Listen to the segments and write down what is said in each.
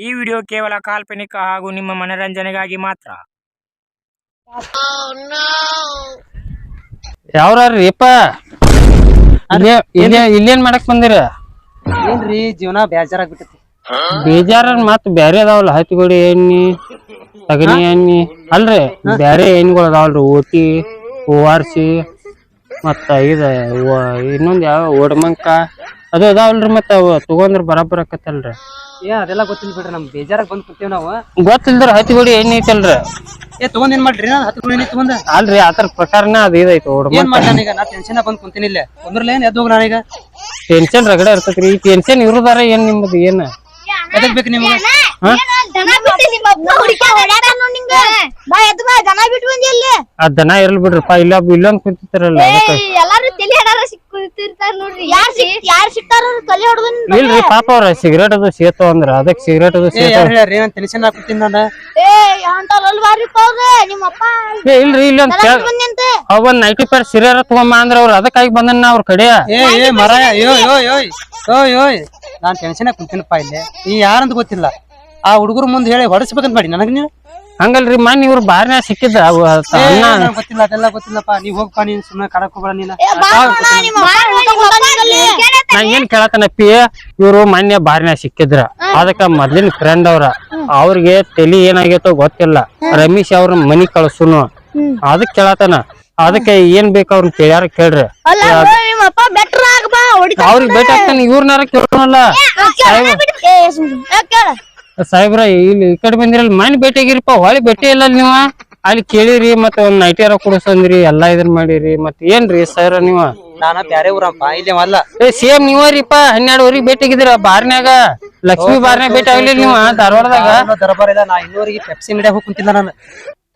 ಈ ವಿಡಿಯೋ ಕೇವಲ ಕಾಲ್ಪನಿಕ ಹಾಗೂ ನಿಮ್ಮ ಮನರಂಜನೆಗಾಗಿ ಮಾತ್ರ. ಯಾವ್ರೀಪ ಇಲ್ಲೇ ಇಲ್ಲೇ ಇಲ್ಲೇನ್ ಮಾಡಕ್ ಬಂದಿರ? ಏನ್ರಿ ಜೀವನ ಬೇಜಾರಾಗ್ಬಿಟ್ಟೈತಿ ಬೇಜಾರ ಮತ್ ಬ್ಯಾರೆ ಅದಾವಲ್ಲ ಹತ್ತಿಗೋಡಿ ಎಣ್ಣಿ ಸಗಣಿ ಎಣ್ಣಿ. ಅಲ್ರಿ ಬ್ಯಾರೆ ಎಣ್ಣಿಗಳು ಅದಾವಲ್ರಿ ಓಟಿ ಆರ್ಸಿ ಮತ್ತ ಇದ ಇನ್ನೊಂದ್ ಯಾವ ಓಡಮಂಕ ಅದು ಅದಾವಲ್ರಿ ಮತ್ತ ಅವ ತಗೊಂಡ್ರ ಬರಾಬರ್ ಆಕತ್ತಲ್ರಿ. ಏ ಅದೆಲ್ಲ ಗೊತ್ತಿಲ್ಲ ಬಿಡ್ರಿ ನಮ್ ಬೇಜಾರಾಗ್ ಬಂದ್ ಕೊಡ್ತೇವ್ ನಾವು. ಗೊತ್ತಿಲ್ದ್ರ ಹತ್ತಿಗೋಡಿ ಐತಿ ಐತಲ್ರಿ ಏ ತಗೊಂಡ್ ಏನ್ ಮಾಡ್ರಿ ನಾನು ಹತ್ತು ಏನಿ ತಗೊಂಡ? ಅಲ್ರಿ ಆತರ ಪ್ರಕಾರನ ಅದ ಇದೈತಿ ಏನ್ ನಾನೀಗ? ನಾ ಟೆನ್ಷನ್ ಬಂದ್ ಕುಂತೀನಿ ಇಲ್ಲೇ. ಅಂದ್ರಲ್ಲ ಏನ್ ಎದ್ದೋಗ ನಾನೀಗ? ಟೆನ್ಷನ್ ರಗಡ ಇರ್ತೈತ್ರಿ. ಈ ಟೆನ್ಷನ್ ಇರುದಾರ ಏನ್ ನಿಮ್ಮದು ಏನ? ಎದಕ್ ಬೇಕು ನಿಮ್ಗೆ? ಹಾ? ದನ ಇರಲ್ ಆ ದನ ಬಿಡ್ರಿಪ್ಪ ಇಲ್ಲ ಇಲ್ಲೊಂದ್ ಕುಂತಿರ್ತಾರಲ್ಲ ಅದಕ್ಕ. ಇಲ್ರಿ ಪಾಪ ಅವ್ರ ಸಿಗರೇಟ್ ಅದು ಸೇತು ಅಂದ್ರ ಅದಕ್ ಸಿಗರೇಟ್ ಅದು ಏ ಸೇತು. ಹಾಕ್ಬಿಡ್ತೀನಿ ನಾನು ಏ ಇಲ್ರಿ ಇಲ್ಲೊಂದ್ ದನ ಬಿಟ್ಟು ಅಂತ. ಅವ್ ಒಂದ್ ನೈಂಟಿ ಪೇರ್ ಸಿರಿಯರ ತಗೊಂಬ ಅಂದ್ರ ಅವ್ರ ಅದಕ್ಕಾಗಿ ಬಂದನ್ ಅವ್ರ ಕಡೆ. ಏ ಏ ಮರ ಯೋ ಯೋ ಯೋಯ್ ಯೋಯ್ ಯೋಯ್ ನಾನ್ ಟೆನ್ಷನ್ ಕುಂತೀನಪ್ಪ ಇಲ್ಲಿ. ನೀ ಯಾರಂತ ಗೊತ್ತಿಲ್ಲ. ಆ ಹುಡುಗರು ಮುಂದೆ ಹೇಳಿ ಹೊಡಿಸ್ಬೇಕಂತ ಮಾಡಿ ನನಗೆ ನೀನು? ಹಂಗಲ್ರಿ ಮನ್ ಇವ್ರ ಬಾರ್ನ್ಯಾಗ ಸಿಕ್ಕಿದ್ದ ಅವ್ ಏ, ಗೊತ್ತಿಲ್ಲ ಅದೆಲ್ಲ ಗೊತ್ತಿಲ್ಲಪ್ಪ. ನೀವ್ ಹೋಗಪ್ಪ ನೀನ್ ಸುಮ್ಮನೆ ಕಡಕ್ ಹೋಗ್ಬೇಡ ನೀನ. ನಾ ಏನ್ ಕೇಳತನಪ್ಪಿ ಇವ್ರು ಮೊನ್ನೆ ಬಾರ್ನ್ಯಾಗ ಸಿಕ್ಕಿದ್ರ. ಅದಕ್ಕ ಮೊದ್ಲಿನ ಫ್ರೆಂಡ್ ಅವ್ರ. ಅವ್ರಿಗೆ ತಲಿ ಏನಾಗೈತೋ ಗೊತ್ತಿಲ್ಲ. ರಮೇಶ್ ಅವ್ರ ಮನಿ ಕಳ್ಸುನು. ಅದಕ್ ಕೇಳತನ ಅದಕ್ಕೆ ಏನ್ ಬೇಕು ಅವ್ರನ್ನ ಕೇಳ್ಯಾರ ಕೇಳ್ರಿ. ಅಲ್ಲ ಅವ್ರು ನಿಮ್ಮ ಅಪ್ಪ ಬೆಟ್ರ ಆಗ ಬಾ ಹೊಡಿತಾನ ಅವ್ರಿಗೆ ಭೇಟಿ ಆಗ್ತಾನ ಇವ್ರನಾರ ಕೇಳೋಣಲ್ಲ. ಸಾಹೇಬ್ರ. ಇಲ್ಲಿ ಈ ಕಡೆ ಬಂದಿರಲ್ಲ ಮನೆ ಭೇಟಿಯಾಗಿರಿಪ್ಪ ಹೊಳಿ ಭೇಟಿ ಇಲ್ಲ ನೀವ? ಅಲ್ಲಿ ಕೇಳಿರಿ ಮತ್ತ ಒಂದ್ ನೈಟಿಯಾರ ಕುಡಿಸಂದ್ರಿ ಎಲ್ಲಾ ಇದನ್ ಮಾಡಿರಿ ಮತ್ ಏನ್ರಿ ಸರ್ ನೀವ? ನಾನ ಬ್ಯಾರೆ ಊರಪ್ಪ ಇಲ್ಲಿ ಅಲ್ಲ ಏ ಸೇಮ್ ನೀವರಿಪ್ಪ ಹನ್ನೆರಡುವರೆಗೆ ಆಗಿದ್ರ ಬಾರ್ನ್ಯಾಗ? ಲಕ್ಷ್ಮಿ ಬಾರ್ನ್ಯಾಗ ಭೇಟಿ ಆಗ್ಲಿ ನೀವ ಧಾರವಾಡದಾಗ? ನಾನು ದರ್ಬಾರ್ ಇಲ್ಲ ನಾ ಇನ್ನೂರಿಗೆ ಪೆಪ್ಸಿ ಅಂಗಡಿಯಾಗ ಹೋಗಿ ಕುಂತಿಲ್ಲ ನಾನು.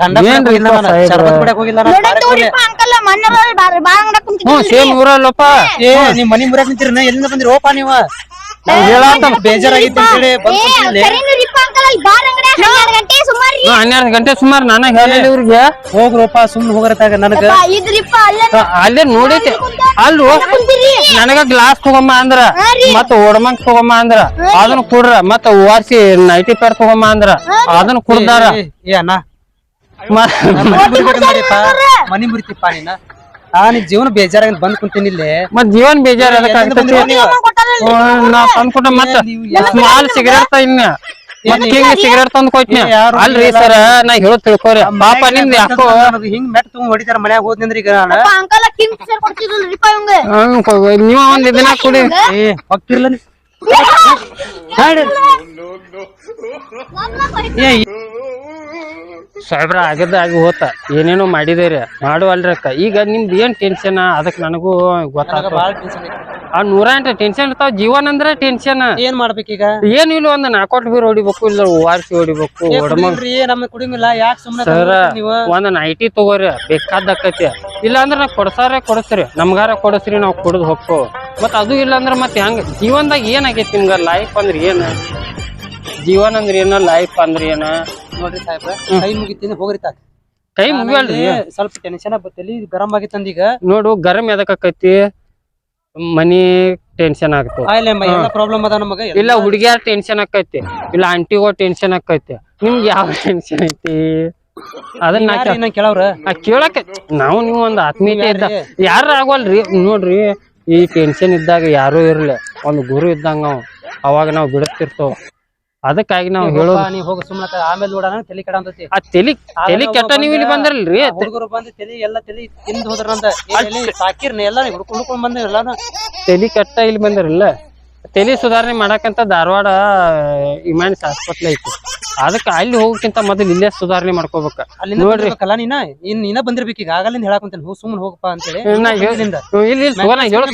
ತಂಡ ಏನ್ರಿ ಹೋಗಿಲ್ಲ ಇಪ್ಪ ನಾನು? ಶರಬತ್ ಕುಡಿಯಾಕ ಹೋಗಿಲ್ಲ ನಾನು ಹ್ಞೂ ಸೇಮ್ ಊರಲ್ಲಪ್ಪ. ಏ ನಿಮ್ ಮನಿ ನಿಂತಿರನ ಎಲ್ಲಿಂದ ಬಂದ್ರಿ? ಓಪ ನೀವ. ಹೇಳಾತ ಬೇಜಾರಾಗಿತ್ತು ಅಂತೇಳಿ ಬಂದ್ ಹನ್ನೆರಡು ಗಂಟೆ ಸುಮಾರು ಹ್ಞೂ ಹನ್ನೆರಡು ಗಂಟೆ ಸುಮಾರು ನಾನ ಹೇಳಿಲ್ಲ ಇವ್ರಿಗೆ. ಹೋಗ್ರಪ್ಪ ಸುಮ್ನೆ ಹೋಗ್ರತಾಗ ನನಗ. ಇದ್ರಿಪ್ಪ ಅಲ್ಲೇ ಅಲ್ಲೇ ನೋಡೈತೆ ಅಲ್ರು ನನಗ ಗ್ಲಾಸ್ ತಗೊಂಬ ಅಂದ್ರ ಮತ್ತ ಓಡಮಂಗ್ ತಗೊಂಬ ಅಂದ್ರ ಅದನ್ನ ಕುಡ್ರ ಮತ್ತ ಓರ್ಸಿ ನೈಟಿ ಪೇರ್ ತಗೊಂಬ ಅಂದ್ರ ಅದನ್ನ ಕುಡ್ದಾರ. ಏ, ಏ ಅಣ್ಣ. ಮ- ಮನಿ ಮನಿ ಮುರಿತಿಪ್ಪ ನೀನ. ನಿನ್ ಜೀವನ ಬೇಜಾರಾಗಿ ಬಂದ್ ಕುಂತೀನಿ ಇಲ್ಲಿ. ಮತ್ ಜೀವನ್ ಬೇಜಾರ ಅದಕ್ಕೆ ಆಗ್ತೈತಿ ಹ್ಮ್, ನಾ ತಂದ್ಕೊಟ್ಟ ಮತ್ತ ಸ್ಮಾಲ್ ಸಿಗರೇಟ್ ಇನ್ನ. ಸಿಗರೇಟ್ ತಂದ್ ಅಲ್ರಿ ಸರ್ ನಾ ಹೇಳೋದ್ ತಿಳ್ಕೊರಿ. ಪಾಪ ನಿಮ್ದು ಯಾಕೋ? ಹಿಂಗ್ ಮೆಟ್ ತುಂಬ ಹೊಡಿತಾರ ಮನ್ಯಾಗ ಹೋದ್ನಂದ್ರ ಈಗ ನೀವ ಒಂದ್ ದಿನ ಕುಡಿ. ಏ ಹೋಗ್ತಿರ್ಲ ನೀ ಹಾಡು. ಏ ಸಾಹೇಬ್ರ ಆಗದ ಆಗಿ ಹೋತ. ಏನೇನೋ ಮಾಡಿದೇರಿ. ಮಾಡುವಲ್ರಿ ಅಕ್ಕ. ಈಗ ನಿಮ್ದ್ ಏನ್ ಟೆನ್ಷನ್ ಅದಕ್ಕೆ ನನಗೂ ಗೊತ್ತಾಗ. ಆ ನೂರ ಎಂಟು ಟೆನ್ಷನ್ ಇರ್ತಾವ. ಜೀವನ ಅಂದ್ರೆ ಟೆನ್ಷನ್ ಏನ್ ಈಗ? ಏನು ಇಲ್ಲ ಒಂದ್ ನಾಕೋಟ್ ಬೀರ್ ಹೊಡಿಬೇಕು ಇಲ್ಲ ಓವಾರ್ಸಿ ಹೊಡಿಬೇಕು ಒಡಮಗ್. ನಮ್ಗ್ ಯಾಕೆ ಸರ ನೀವು? ಒಂದ್ ನೈಟಿ ತಗೋರಿ. ಬೇಕಾದಕ್ಕೈತಿ ಇಲ್ಲ ಅಂದ್ರ ನಾ ಕೊಡ್ಸಾರ ಕೊಡಸ್ರಿ. ನಮ್ಗಾರ ಕೊಡಸ್ರಿ ನಾವ್ ಕುಡ್ದು ಹೋಗ್ಕೋ ಮತ್ತೆ ಅದು ಇಲ್ಲ ಅಂದ್ರ ಮತ್ ಹೆಂಗ್? ಜೀವನದಾಗ ಏನ್ ನಿಮ್ಗೆ ನಿಮ್ಗ? ಲೈಫ್ ಅಂದ್ರೆ ಏನ? ಜೀವನ ಅಂದ್ರ ಏನ ಲೈಫ್ ಅಂದ್ರ ಏನ? ನೋಡ್ರಿ ಸಾಹೇಬ್ರ ಕೈ ಮುಗಿತೀನಿ ಹೋಗ್ರಿ ತಾಕ ಕೈ ಮುಗಿಯಲ್ರಿ ಸ್ವಲ್ಪ ಟೆನ್ಷನ್ ತಲಿ ಗರಂ ಆಗಿತ್ತಂದ ಈಗ. ನೋಡು ಗರಂ ಎದಕ್ ಆಕೈತಿ? ಮನಿ ಟೆನ್ಷನ್ ಆಗ್ತದೆ ಪ್ರಾಬ್ಲಮ್ ಅದ ನಮಗ ಇಲ್ಲ ಹುಡುಗಿಯಾರ ಟೆನ್ಷನ್ ಆಕೈತಿ. ಇಲ್ಲ ಆಂಟಿಗೋ ಟೆನ್ಷನ್ ಆಕೈತಿ. ನಿಮ್ಗೆ ಯಾವ ಟೆನ್ಷನ್ ಐತಿ? ಅದನ್ನ ಕೇಳವ್ರ? ಆ ಕೇಳಕ್ಕೆ ನಾವು ನೀವು ಒಂದ್ ಆತ್ಮೀಯತೆ ಇದ್ದ ಯಾರ ಆಗಲ್ರಿ? ನೋಡ್ರಿ ಈ ಟೆನ್ಷನ್ ಇದ್ದಾಗ ಯಾರು ಇರ್ಲಿ. ಒಂದ್ ಗುರು ಇದ್ದಂಗ ಅವ. ಅವಾಗ ನಾವ್ ಬಿಡಸ್ತಿರ್ತೇವ ಅದಕ್ಕಾಗಿ ನಾವು ಹೇಳೋದು ನೀ ಹೋಗಿ ಸುಮ್ಮನೆ ಆಮೇಲೆ ನೋಡೋಣ ತಲಿ ಕೆಡ ಅಂತೈತಿ ಆ ತಲಿ ತಲಿ ಕೆಟ್ಟ ನೀವ್ ಇಲ್ಲಿ ಬಂದ್ರಲ್ರಿ? ಹುಡುಗರು ಬಂದು ತಲಿ ಎಲ್ಲ ತಲಿ ತಿಂದು ಹೋದ್ರಂತ. ಸಾಕಿರ್ನ ಎಲ್ಲ ಹುಡ್ಕೊಂಡ್ ಬಂದಿರಲ್ಲ ಬಂದ ಎಲ್ಲಾನು ತಲಿ ಕೆಟ್ಟ ಇಲ್ಲಿ ಬಂದಿರಲ್ಲ. ತಲಿ ಸುಧಾರಣೆ ಮಾಡಕಂತ ಧಾರವಾಡ ಇಮ್ಯಾನ್ಸ್ ಆಸ್ಪತ್ರೆ ಐತಿ. ಅದಕ್ಕೆ ಅಲ್ಲಿ ಹೋಗಕ್ಕಿಂತ ಮೊದಲು ಇಲ್ಲೇ ಸುಧಾರಣೆ ಮಾಡ್ಕೋಬೇಕ. ನೋಡ್ರಿ. ಕಲಾ ನೀನ? ಇನ್ ನೀನ ಬಂದಿರ್ಬೇಕು ಈಗ ಆಗಲಿಂದ ಹೇಳಾಕಂತೇನೆ ಹೋ ಸುಮ್ಮನೆ ಹೋಗಪ್ಪ ಅಂತೇಳಿ ಹೇಳಿ. ಹೇಳ್- ಇಲ್ಲಿಂದ. ಹ್ಮ್, ಇಲ್ಲ ಇಲ್ಲ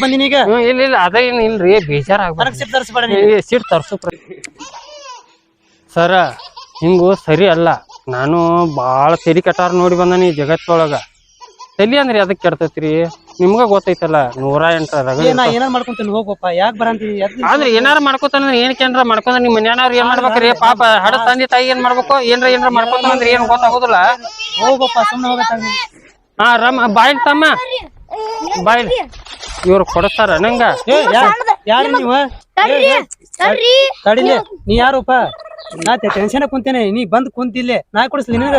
ಬಂದಿನಿ ಈಗ. ಇಲ್ಲ ಇಲ್ಲ ಅದ ಏನ್ ಇಲ್ರಿ ಬೇಜಾರ್ ನನಗ್ ಸಿಟ್ ತರಿಸ್ಬೇಡ ಸೀಟ್ ತರ್ಸು ಸರ ಹಿಂಗು ಸರಿ ಅಲ್ಲ. ನಾನು ಬಾಳ ಸರಿ ಕಟ್ಟಾರ ನೋಡಿ ಬಂದಾನಿ ಜಗತ್ತೊಳಗ. ತಲಿ ಅಂದ್ರಿ ಅದಕ್ಕೆ ಕೆಡ್ತೈತ್ರಿ? ನಿಮ್ಗ ಗೊತ್ತೈತಲ್ಲ ನೂರ ಎಂಟರ ಏನಾರ ಮಾಡ್ಕೊಂತೀನಿ ಹೋಗಪ್ಪ ಯಾಕೆ ಆದ್ರೆ ಏನಾರ ಮಾಡ್ಕೊತಾನ ಏನ್ ಕೇಂದ್ರ ಮಾಡ್ಕೊಂಡ್ರೆ ನಿಮ್ ಮನ್ಯಾನವ್ರು ಏನ್ ಮಾಡ್ಬೇಕ್ರಿ? ಪಾಪ ಹಡ ತಂದೆ ತಾಯಿ ಏನ್ ಮಾಡ್ಬೇಕು? ಏನ್ರ ಏನ್ರ ಮಾಡ್ಕೊತಾನ ಅಂದ್ರೆ ಏನ್ ಗೊತ್ತಾಗೋದಿಲ್ಲ. ಹೋಗಪ್ಪ ಸುಮ್ಮನೆ ಹಾ ರಮ ಬಾಯ್ ತಮ್ಮ. ಬಾಯ್. ಇವ್ರು ಕೊಡಸ್ತಾರ ನಂಗ. ಯಾರು ನೀವು? ನೀ ಯಾರಪ್ಪ ನಾ ಟೆನ್ಶನ್ ಕುಂತೇನೆ. ನೀ ಬಂದ್ ಕುಂತಿಲ್ಲೇ ನಾ ಕೊಡಿಸ್ಲಿ ನಿನಗ.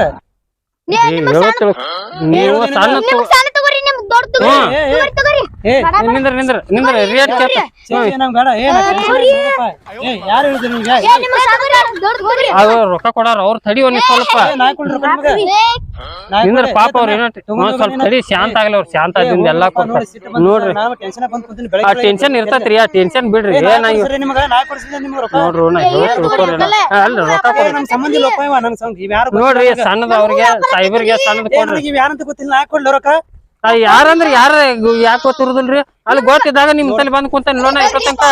ನೀವು ಸಣ್ಣ ನಿಂದ್ರ ರೇಟ್ ಅದು ರೊಕ್ಕ ಕೊಡಾರ ಅವ್ರ ತಡಿ ಒಂದ್ ಸ್ವಲ್ಪ. ನಿಂದ್ರ ಪಾಪ ಅವ್ರ ಏನೋ ಸ್ವಲ್ಪ ತಡಿ ಶಾಂತ ಆಗಲಿ ಅವ್ರ ಶಾಂತ ಆದಿಂದ ಎಲ್ಲಾ ನೋಡಿ, ಕೊಡ್ತಾರ. ನೋಡ್ರಿ ನಾನು ಟೆನ್ಷನ್ ಬಂದ್ ಆ ಟೆನ್ಷನ್ ಇರ್ತೈತ್ರಿ ಆ ಟೆನ್ಷನ್ ಬಿಡ್ರಿ. ನೋಡ್ರಿ ನಾ ಅಲ್ರಿ ರೊಕ್ಕ ಕೊಡ್ರಿ. ನೋಡ್ರಿ. ಸಣ್ಣದ ಅವ್ರಿಗೆ ಸೈಬರ್ಗೆ ಸಣ್ಣದ ಕೊಡ್ರಿ. ಯಾರಂತ ಗೊತ್ತಿಲ್ಲ ನಾ ಕೊಡ್ಲಿ ರೊಕ್ಕ. ಯಾರಂದ್ರ ಯಾರ ಯಾಕೆ ಗೊತ್ತಿರುದಿಲ್ರಿ? ಅಲ್ಲಿ ಗೊತ್ತಿದ್ದಾಗ ನಿಮ್ ತಲೆ ಬಂದ್ ಕುಂತ ಲೋನ ಇಟ್ಟತಂಕ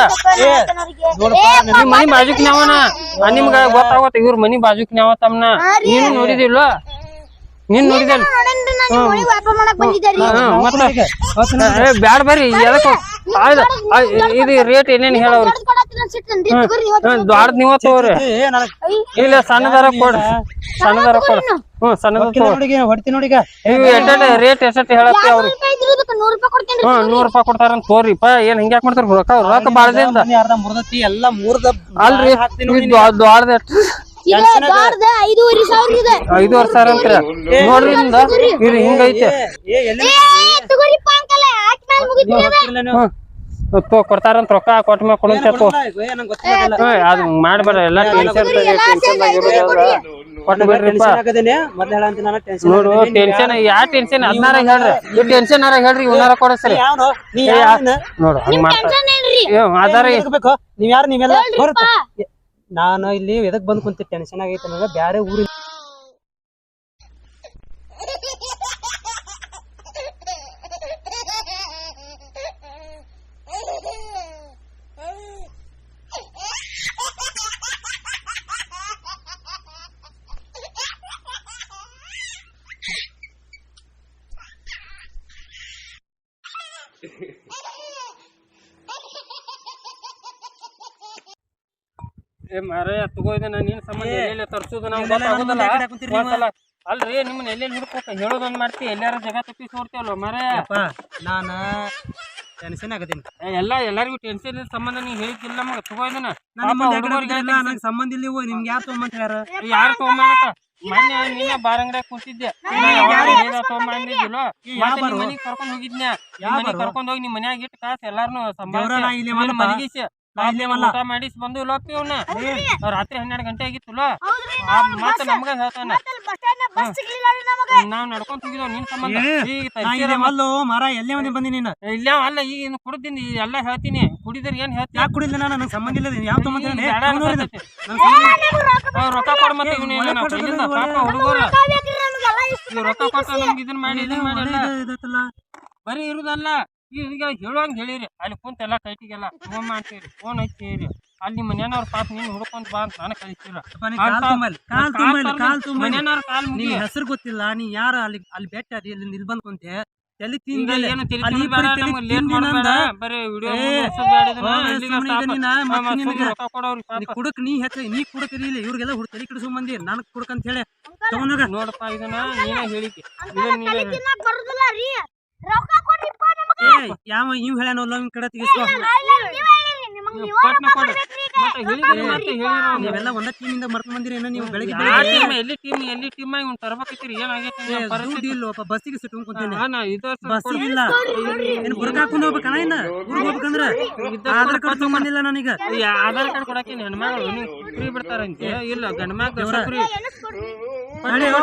ನೋಡಪ್ಪ ನಿಮ್ ಮನಿ ಬಾಜುಕ್ ನಾವನ ನಿಮ್ಗ ಗೊತ್ತಾಗತ್ತ ಇವ್ರ ಮನಿ ಬಾಜುಕ್ ನಾವ ತಮ್ಮನ ನೀನು ನೋಡಿದಿಲ್ಲ ನೀನ್ ನೋಡಿದಲ್? ಬ್ಯಾಡ ಬರ್ರಿ ಎದಕ್ ಇದು ರೇಟ್ ಏನೇನ್ ಹೇಳವ್ರಿ ದೊಡ್ಡ ನೀವ ತಗೋರಿ ಇಲ್ಲ ಸಣ್ಣದಾರ ಕೊಡ್ರಿ ಸಣ್ಣದಾರ ಕೊಡ್ರಿ ಹ್ಮ್ ಸಣ್ಣದ ತಗೋ. ನೋಡಿ ಹೊಡ್ತಿ ನೋಡಿ ಈಗ ಇವು ಎಷ್ಟೆಟ್ ರೇಟ್ ಎಷ್ಟೆಟ್ ಹೇಳತ್ತಿ ಅವ್ರಿ ನೂರ್ ರೂಪಾಯಿ ಹ್ಮ್ ನೂರ್ ರೂಪಾಯಿ ಕೊಡ್ತಾರಂತ ತೋರಿಪ್ಪ ಏನ್ ಹಿಂಗ್ಯಾಕ್ ಮಾಡ್ತಾರ? ರೊಕ್ಕ ರೊಕ್ಕ ಬಾಳದಿಂದ ಅರ್ಧ ಮುರ್ದತಿ ಎಲ್ಲ ಮುರ್ದ ಅಲ್ರಿ ಇದು ದೊಡ್ಡದ ಐದೂವರೆ ಸಾವಿರ ಅಂತೀರ. ನೋಡ್ರಿ ಹಿಂಗೈತೆ. ಕೊಡ್ತಾರಂತ ರೊಕ್ಕ ಕೊಟ್ಟ ಮೇಲೆ ಕೊಡಂತ ಚಪ್ಪು ಅದು ಮಾಡ್ಬೇಡ ಎಲ್ಲ ಟೆನ್ಷನ್ ಕೊಟ್ಟು ಬಿಡ್ರಿಪ್ಪ. ನೋಡು ಟೆನ್ಷನ್ ಯಾ ಟೆನ್ಷನ್ ಅದ್ನಾರ ಹೇಳ್ರಿ. ಈ ಟೆನ್ಷನ್ ಅರ ಹೇಳ್ರಿ ಇವನಾರ ಕೊಡಸ್ರಿ ನೋಡು ಹಂಗ ಮಾಡ್ತಾರ ಅದಾರ ನೀವ್ ಯಾರು? ನೀವೆಲ್ಲ ಬರುತ್ತೆ ನಾನು ಇಲ್ಲಿ ಎದಕ್ ಬಂದ್ ಕುಂತಿ ಟೆನ್ಷನ್ ಆಗೈತೆ ನನಗೆ. ಬ್ಯಾರೆ ಊರಿ ಏ ಮಾರಾಯ ತಗೋ ಇದನ್ನ ನಿನ್ ಸಂಬಂಧ ಏ, ಎಲ್ಲೆಲ್ಲಿ ತರ್ಸುದು ನಾವು ಗೊತ್ತಾಗೋದಿಲ್ಲ. ನಮ್ಮ ನೀವು. ಒಂದ್ಸಲ ಅಲ್ರಿ ನಿಮ್ಮನ್ನ ಎಲ್ಲೆಲ್ಲಿ ಹಿಡ್ಕೋತ ಹೇಳೋದೊಂದ್ ಮಾಡ್ತಿ ಎಲ್ಲಾರ ಜಗ ತಪ್ಪಿಸಿ ನೋಡ್ತೀವಲ್ಲ ಮಾರಾಯ ನಾನು ಟೆನ್ಷನ್ ಆಗದೇನಿ. ಎಲ್ಲ ಎಲ್ಲರಿಗೂ ಟೆನ್ಷನ್ ಇದ್ದ ಸಂಬಂಧ ನೀ ಹೇಳಿದ್ದಿಲ್ಲ ನಮಗ. ತಗೋ ಇದನ್ನ. ನಾನು ಪಾಪ ಹುಡುಗರಿಗೆ ನಂಗೆ ಸಂಬಂಧ ಇಲ್ಲ ಇವು ನಿಮ್ಗೆ ಯಾರು ತೊಗೊಂಬಂತ ಯಾರು? ಯಾರು ತಗೊಂಬಾನಕ ಮೊನ್ನೆ ನೀನ ಬಾರ್ ಕೂತಿದ್ದೆ ತಗೊಂಬಂದಿದ್ದಿಲ್ಲ? ಮನಿಗ್ ಕರ್ಕೊಂಡ್ ಹೋಗಿದ್ನ್ಯ? ಮನಿಗ್? ಕರ್ಕೊಂಡ್ ಹೋಗಿ ನಿಮ್ ಮನ್ಯಾಗ ಇಟ್ಟು ಕಾಸು ಎಲ್ಲಾರ್ನು ಸಂಬಂಧ ಮಲಗಿಸಿ. ಊಟ ಮಾಡಿಸಿ ಬಂದು ಲೋಪಿ ಅವ್ನ. ರಾತ್ರಿ ಹನ್ನೆರಡು ಗಂಟೆ ಆಗಿತ್ತಲ್ಲ ಮತ್ತೆ ನಮ್ಗ ಹೇಳ್ತಾನ. ಬಸ್ ಸ್ಟ್ಯಾಂಡ್ ಬಸ್ ಸಿಗ್ಲಿಲ್ಲ ರೀ ನಮಗೆ. ನಾವ್ ನಡ್ಕೊಂಡ್ ಹೋಗಿದ್ವಿ ನಿನ್ ಸಂಬಂಧ. ಈಗ ಮರ ಎಲ್ಲೇ ಮಂದಿ ಬಂದಿ ನೀನು? ಇಲ್ಲ ಅಲ್ಲ ಈಗ ಇನ್ನು ಕುಡ್ದಿನಿ ಎಲ್ಲ ಹೇಳ್ತೀನಿ. ಕುಡಿದ್ರೆ ಏನ್ ಹೇಳ್ತೀನಿ ಯಾಕೆ ಕುಡಿಲ್ಲ ನಾನು? ನನಗೆ ಸಂಬಂಧ ಇಲ್ಲ ಯಾವ ರೊಕ್ಕ ಕೊಡ ಮತ್ತೆ ಇವ್ನ ಏನ. ಪಾಪ ಹುಡುಗರು. ರೊಕ್ಕ ಕೊಟ್ಟ ನಮ್ಗೆ ಇದನ್ನ ಮಾಡಿ ಇದನ್ನ ಮಾಡಿ ಬರೀ ಇರುದಲ್ಲ. ಈಗ ಈಗ ಹೇಳುವಂಗ ಹೇಳಿರಿ. ಅಲ್ಲಿ ಕುಂತ ಎಲ್ಲ ಕೈಟಿಗೆಲ್ಲ ಫೋನ್ ಮಾಡ್ತೀರಿ ಫೋನ್ ಹಚ್ಚಿರಿ. ಅಲ್ಲಿ ಮನೆಯವ್ರ ಪಾಪ ನೀನ್ ಹುಡ್ಕೊಂಡ್ ಬಾ ಅಂತ ನಾನು ಕಳಿಸ್ತೀರ. ಮನೆಯವ್ರ ಕಾಲ್ ನೀ ಹೆಸರು ಗೊತ್ತಿಲ್ಲ ನೀ ಯಾರ ಅಲ್ಲಿ ಅಲ್ಲಿ ಬೆಟ್ಟ ಅಲ್ಲಿ ಇಲ್ಲಿ ನಿಲ್ ಬಂದ್ ಕುಂತೆ ತಲೆ ತಿಂದಿಲ್ಲ ಕುಡಕ್ ನೀ ಹೆಚ್ಚ ನೀ ಕುಡಕ್ರಿ ಇಲ್ಲ ಇವ್ರಿಗೆಲ್ಲ ಹುಡುಗ ತಲೆ ಕೆಡಿಸೋ ಮಂದಿ ನನಗ್ ಕುಡಕ್ ಅಂತ ಹೇಳಿ. ತಗೊಂಡಾಗ ನೋಡಪ್ಪ ಇದನ್ನ ನೀನೇ ಹೇಳಿಕೆ ಇದನ್ನ ನೀನೇ ಏ ಯಾವ ಇವ್ ಹೇಳ್ಯಾನ ಲವ್ ಕಡೆ. ತೆಗಿಸ್ಕೊ ನೀವು ನೀವೆಲ್ಲ ಒಂದ ಇಂದ ಮರ್ತ ಬಂದಿರಿ ಏನೋ ನೀವು ಬೆಳಗ್ಗೆ ಟೀಮ್ ಎಲ್ಲಿ ಟೀಮ್ ಎಲ್ಲಿ ಟೀಮ್ ಇವ್ನು ತರ್ಬೇಕೈತಿರಿ ಏನಾಗೈತೆ ಏ, ಪರಿಸ್ಥಿತಿ? ದುಡ್ಡು ಇಲ್ಲಪ್ಪ ಬಸ್ಸಿಗೆ ಸಿಟ್ಟು ಕುಂತೇನೆ ಬಸ್ ಇಲ್ಲ. ಏನು ಬುರ್ಕ ಹಾಕೊಂಡು ಹೋಗ್ಬೇಕಣ ಇನ್ನ? ಊರಿಗೆ ಹೋಗ್ಬೇಕಂದ್ರ? ಆಧಾರ್ ಕಾರ್ಡ್ ತಗೊಂಬಂದಿಲ್ಲ ನನಗೆ. ಆಧಾರ್ ಕಾರ್ಡ್ ಕೊಡಕ್ಕೆ ಹೆಣ್ಮಗಳು ನೀವು ಫ್ರೀ ಬಿಡ್ತಾರಂತೆ ಇಲ್ಲ ಗಂಡ ಮಗ ಫ್ರೀ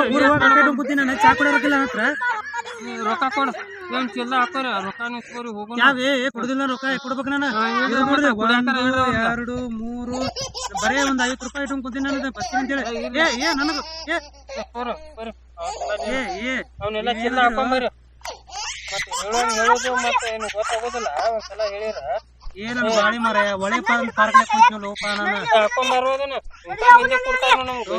ಊರಿಗೆ ಹೋಗ್ ಕೂತೀನಿ ನಾನು. ಚಾ ಕುಡಿಯೋರಕ್ಕಿಲ್ಲ ನನ್ನ ಹತ್ರ? ರೊಕ್ಕ ಕೊಡು. ಏನ್ ಚಿಲ್ಲ ಹಾಕೋರಿ ರೊಕ್ಕನೂ ಇಸ್ಕೋರಿ ಹೋಗೋಣ. ಯಾವ ಏ ಕೊಡುದಿಲ್ಲ ರೊಕ್ಕ ಕೊಡ್ಬೇಕು ನಾನು. ಇದು ಒಂದು ಎರಡು ಮೂರು ಬರೇ ಒಂದ್ ಐದು ರೂಪಾಯಿ ಕೂತೀನಿ ನಾನು ಅಂತೇಳಿ ಏ ಏ ನನಗೆ ಏ. ಕೊಡು, ಬರ್ರಿ. ಏ ಏ. ಅವನ್ನೆಲ್ಲ ಚಿಲ್ಲ ಮತ್ತೆ ಹೇಳೋದು ಮತ್ತೆ ಏನು ಗೊತ್ತಾಗೋದಿಲ್ಲ. ಒಂದ್ಸಲ ಹೇಳಿರ. ಏ ಗಾಳಿ ಮರ ಒಳೆ ಪಾರ್ಕ್ ಪಾರ್ಕ್ ಕುಂತಿನಲ್ಲೋಪ ನಾನು. ಹಾಕೊಂಬರೋದನ್ನ ಕೊಡ್ತಾರ ನಮ್ಗೆ.